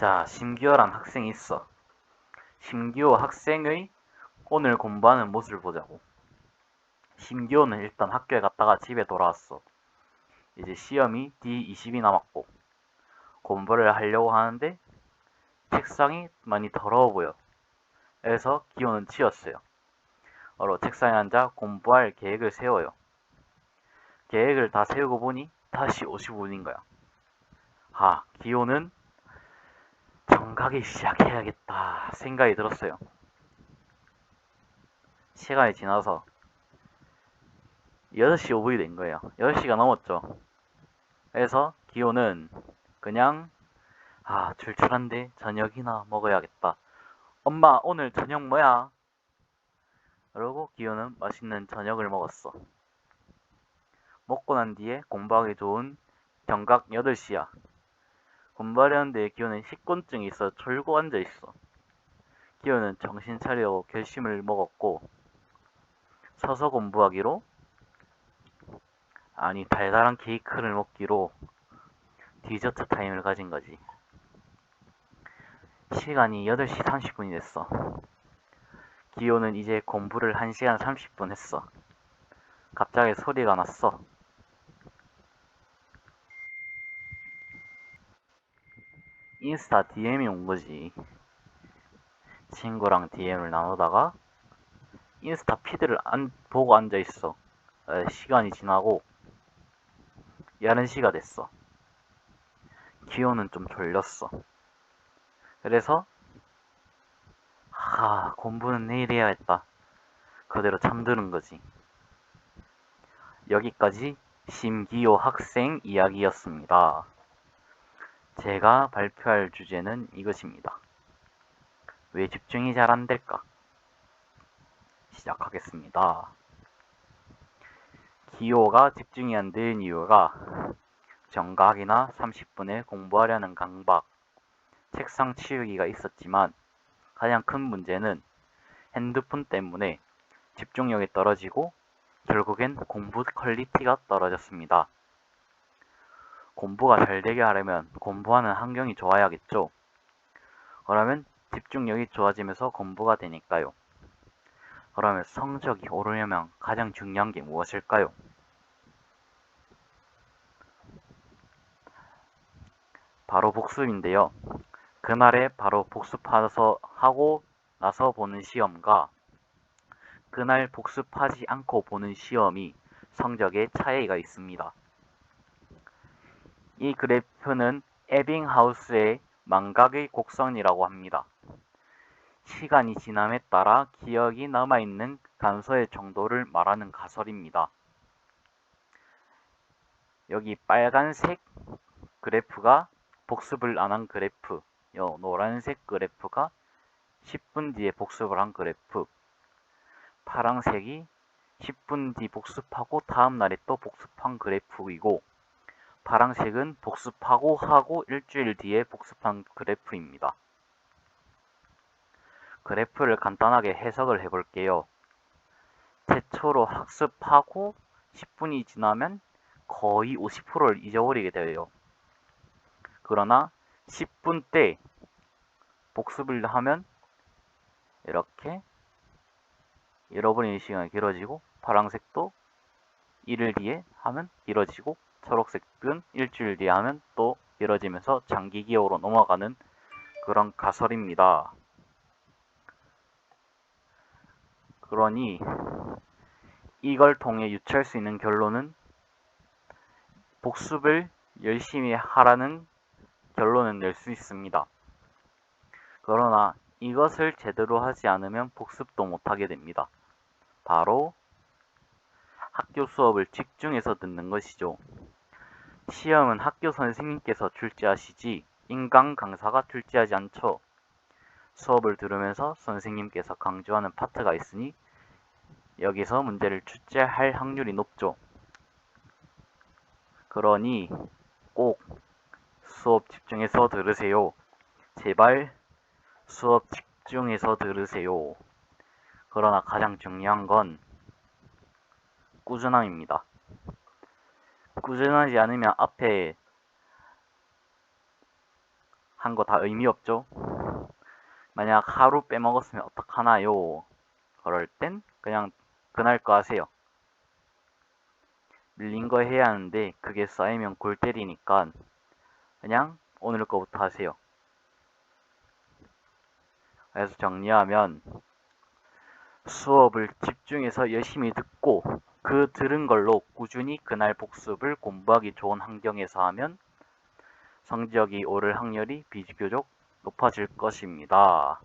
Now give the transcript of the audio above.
자, 심기호란 학생이 있어. 심기호 학생의 오늘 공부하는 모습을 보자고. 심기호는 일단 학교에 갔다가 집에 돌아왔어. 이제 시험이 D20이 남았고, 공부를 하려고 하는데, 책상이 많이 더러워 보여. 그래서 기호는 치웠어요. 바로 책상에 앉아 공부할 계획을 세워요. 계획을 다 세우고 보니 다시 55분인 거야. 아, 기호는 정각이 시작해야겠다 생각이 들었어요. 시간이 지나서 6시 5분이 된 거예요. 6시가 넘었죠. 그래서 기호는 그냥 아 출출한데 저녁이나 먹어야겠다. 엄마 오늘 저녁 뭐야? 그러고 기호는 맛있는 저녁을 먹었어. 먹고 난 뒤에 공부하기 좋은 정각 8시야. 공부하려는데 기호는 식곤증이 있어 졸고 앉아 있어. 기호는 정신 차려 결심을 먹었고 서서 공부하기로 아니 달달한 케이크를 먹기로 디저트 타임을 가진 거지. 시간이 8시 30분이 됐어. 기호는 이제 공부를 1시간 30분 했어. 갑자기 소리가 났어. 인스타 DM이 온 거지. 친구랑 DM을 나누다가 인스타 피드를 안 보고 앉아 있어. 에, 시간이 지나고 11시가 됐어. 기호는 좀 졸렸어. 그래서 하, 공부는 내일 해야겠다. 그대로 잠드는 거지. 여기까지 심기호 학생 이야기였습니다. 제가 발표할 주제는 이것입니다. 왜 집중이 잘 안 될까? 시작하겠습니다. 기호가 집중이 안 되는 이유가 정각이나 30분에 공부하려는 강박, 책상 치우기가 있었지만 가장 큰 문제는 핸드폰 때문에 집중력이 떨어지고 결국엔 공부 퀄리티가 떨어졌습니다. 공부가 잘 되게 하려면 공부하는 환경이 좋아야겠죠. 그러면 집중력이 좋아지면서 공부가 되니까요. 그러면 성적이 오르려면 가장 중요한 게 무엇일까요? 바로 복습인데요. 그날에 바로 복습하서 하고 나서 보는 시험과 그날 복습하지 않고 보는 시험이 성적에 차이가 있습니다. 이 그래프는 에빙하우스의 망각의 곡선이라고 합니다. 시간이 지남에 따라 기억이 남아있는 간소의 정도를 말하는 가설입니다. 여기 빨간색 그래프가 복습을 안 한 그래프, 요 노란색 그래프가 10분 뒤에 복습을 한 그래프, 파랑색이 10분 뒤 복습하고 다음 날에 또 복습한 그래프이고 파랑색은 복습하고 하고 일주일 뒤에 복습한 그래프입니다. 그래프를 간단하게 해석을 해볼게요. 최초로 학습하고 10분이 지나면 거의 50%를 잊어버리게 돼요. 그러나 10분 때 복습을 하면 이렇게 잃어버리는 시간이 길어지고 파란색도 1일 뒤에 하면 길어지고 초록색은 일주일 뒤에 하면 또 길어지면서 장기 기억으로 넘어가는 그런 가설입니다. 그러니 이걸 통해 유추할 수 있는 결론은 복습을 열심히 하라는 결론을 낼수 있습니다. 그러나 이것을 제대로 하지 않으면 복습도 못하게 됩니다. 바로 학교 수업을 집중해서 듣는 것이죠. 시험은 학교 선생님께서 출제하시지 인강 강사가 출제하지 않죠. 수업을 들으면서 선생님께서 강조하는 파트가 있으니 여기서 문제를 출제할 확률이 높죠. 그러니 꼭 수업 집중해서 들으세요. 제발 수업 집중해서 들으세요. 그러나 가장 중요한 건 꾸준함입니다. 꾸준하지 않으면 앞에 한 거 다 의미 없죠? 만약 하루 빼먹었으면 어떡하나요? 그럴 땐 그냥 그날 거 하세요. 밀린 거 해야 하는데 그게 쌓이면 골 때리니까 그냥 오늘 거부터 하세요. 그래서 정리하면 수업을 집중해서 열심히 듣고 그 들은 걸로 꾸준히 그날 복습을 공부하기 좋은 환경에서 하면 성적이 오를 확률이 비교적 높아질 것입니다.